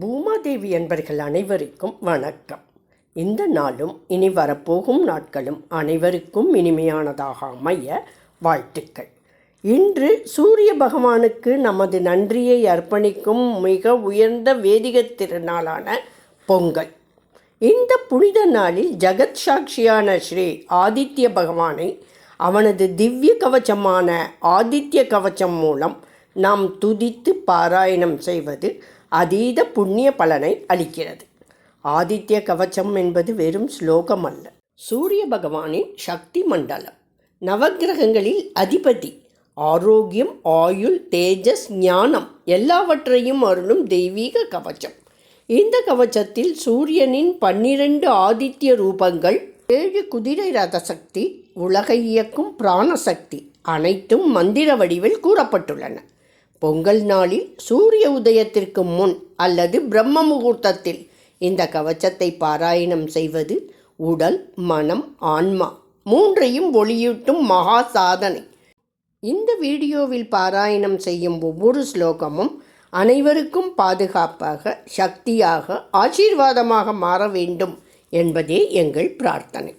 பூமாதேவி என்பர்கள் அனைவருக்கும் வணக்கம். இந்த நாளும் இனி வரப்போகும் நாட்களும் அனைவருக்கும் இனிமையானதாக அமைய வாழ்த்துக்கள். இன்று சூரிய பகவானுக்கு நமது நன்றியை அர்ப்பணிக்கும் மிக உயர்ந்த வேதிக திருநாளான பொங்கல். இந்த புனித நாளில் ஜெகத் சாட்சியான ஸ்ரீ ஆதித்ய பகவானை அவனது திவ்ய கவச்சமான ஆதித்ய கவச்சம் மூலம் நாம் துதித்து பாராயணம் செய்வது அதீத புண்ணிய பலனை அளிக்கிறது. ஆதித்ய கவச்சம் என்பது வெறும் ஸ்லோகம் அல்ல சூரிய பகவானின் சக்தி மண்டலம். நவக்கிரகங்களில் அதிபதி ஆரோக்கியம் ஆயுள் தேஜஸ் ஞானம் எல்லாவற்றையும் அருளும் தெய்வீக கவச்சம். இந்த கவச்சத்தில் சூரியனின் பன்னிரண்டு ஆதித்ய ரூபங்கள் ஏழு குதிரை ரத சக்தி உலகை இயக்கும் பிராணசக்தி அனைத்தும் மந்திர வடிவில் கூறப்பட்டுள்ளன. பொங்கல் நாளில் சூரிய உதயத்திற்கு முன் அல்லது பிரம்ம முகூர்த்தத்தில் இந்த கவச்சத்தை பாராயணம் செய்வது உடல் மனம் ஆன்மா மூன்றையும் ஒளியூட்டும் மகா சாதனை. இந்த வீடியோவில் பாராயணம் செய்யும் ஒவ்வொரு ஸ்லோகமும் அனைவருக்கும் பாதுகாப்பாக சக்தியாக ஆசீர்வாதமாக மாற வேண்டும் என்பதே எங்கள் பிரார்த்தனை.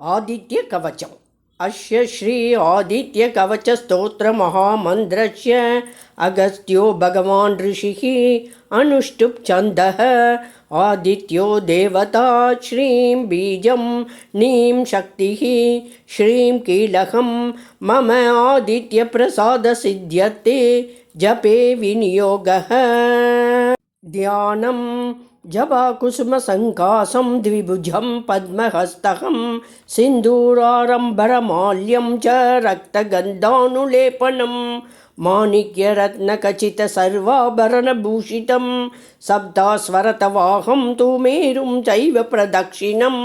ஆதித்ய கவச்சம். अस्य श्री आदित्यकवचस्तोत्रमहामन्त्रस्य अगस्त्यो भगवान् ऋषिः अनुष्टुप् छन्दः। आदित्यो देवता श्रीं बीजं नीं शक्तिः। श्रीं कीलकं मम आदित्यप्रसादसिद्ध्यते जपे विनियोगः। ध्यानं जपाकुसुमसङ्कासं द्विभुजं पद्महस्तकं सिन्दूरारम्बरमाल्यं च रक्तगन्धानुलेपनं माणिक्यरत्नखचितसर्वाभरणभूषितं सप्तास्वरतवाहं तु मेरुं चैव प्रदक्षिणम्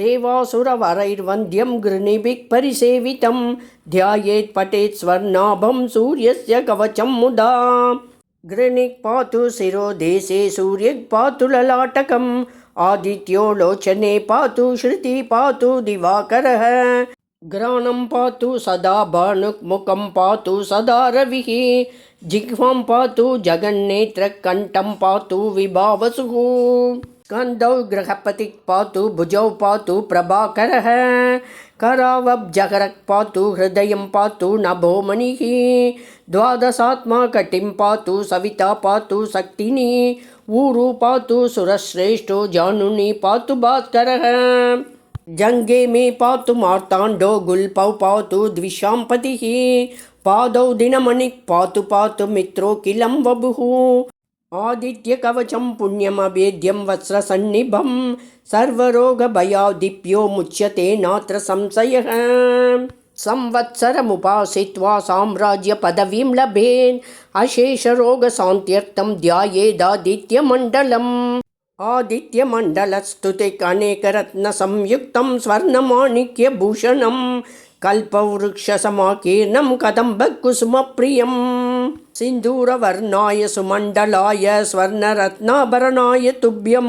देवासुरवरैर्वन्द्यं गृणिभिः परिसेवितं ध्यायेत् पठेत् स्वर्णाभं सूर्यस्य कवचं मुदा गृणिक् पातु शिरो देशे सूर्यग् पातु ललाटकम् आदित्यो लोचने पातु श्रुति पातु दिवाकरः घ्राणं पातु सदा भानुक्मुखं पातु सदा रविः जिह्वां पातु जगन्नेत्रकण्ठं पातु विभावसुः स्कन्दौ गृहपतिः पातु भुजौ पातु प्रभाकरः करावब्जहरक् पातु हृदयं पातु नभोमणिः द्वादशात्मा कटिं पातु सविता पातु शक्तिनी ऊरु पातु सुरश्रेष्ठो जानुनि पातु भास्करः जङ्गे मे पातु मार्ताण्डो गुल्पौ पातु द्विषाम्पतिः पादौ दिनमणिः पातु पातु ఆదిత్యకవచం పుణ్యమభేద్యం వస్త్రసన్నిభం. సర్వరోగభయాదిప్యో ముచ్యతే నాత్ర సంశయ. సంవత్సరముపాసిత్వా సామ్రాజ్య పదవీం లభేన్. అశేషరోగశాంత్యర్థం ధ్యాయేదాదిత్యమండలం. ఆదిత్యమండలస్తుతి అనేకరత్న సంయుక్తం స్వర్ణమాణిక్యభూషణం కల్పవృక్షసమాకీర్ణం కదంబ కుసుమప్రియం. सिन्दूरवर्णाय सुमण्डलाय स्वर्णरत्नाभरणाय तुभ्यं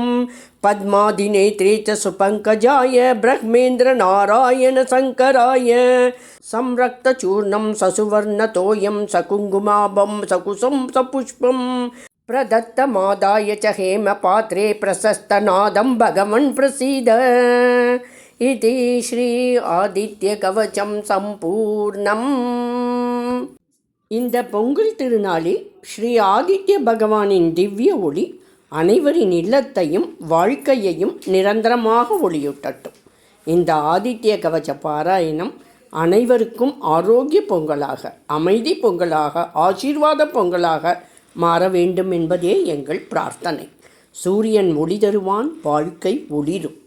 पद्मादिनेत्रे च सुपङ्कजाय ब्रह्मेन्द्रनारायणशङ्कराय संरक्तचूर्णं ससुवर्णतोयं सकुङ्कुमाभं सकुसं सपुष्पं प्रदत्तमादाय च हेमपात्रे प्रशस्तनादं भगवन् प्रसीद। इति श्री आदित्यकवचं सम्पूर्णम् இந்த பொங்கல் திருநாளில் ஸ்ரீ ஆதித்ய பகவானின் திவ்ய ஒளி அனைவரின் இல்லத்தையும் வாழ்க்கையையும் நிரந்தரமாக ஒளியூட்டட்டும். இந்த ஆதித்ய கவச்ச பாராயணம் அனைவருக்கும் ஆரோக்கிய பொங்கலாக அமைதி பொங்கலாக ஆசீர்வாத பொங்கலாக மாற வேண்டும் என்பதே எங்கள் பிரார்த்தனை. சூரியன் ஒளி தருவான் வாழ்க்கை ஒளிரும்.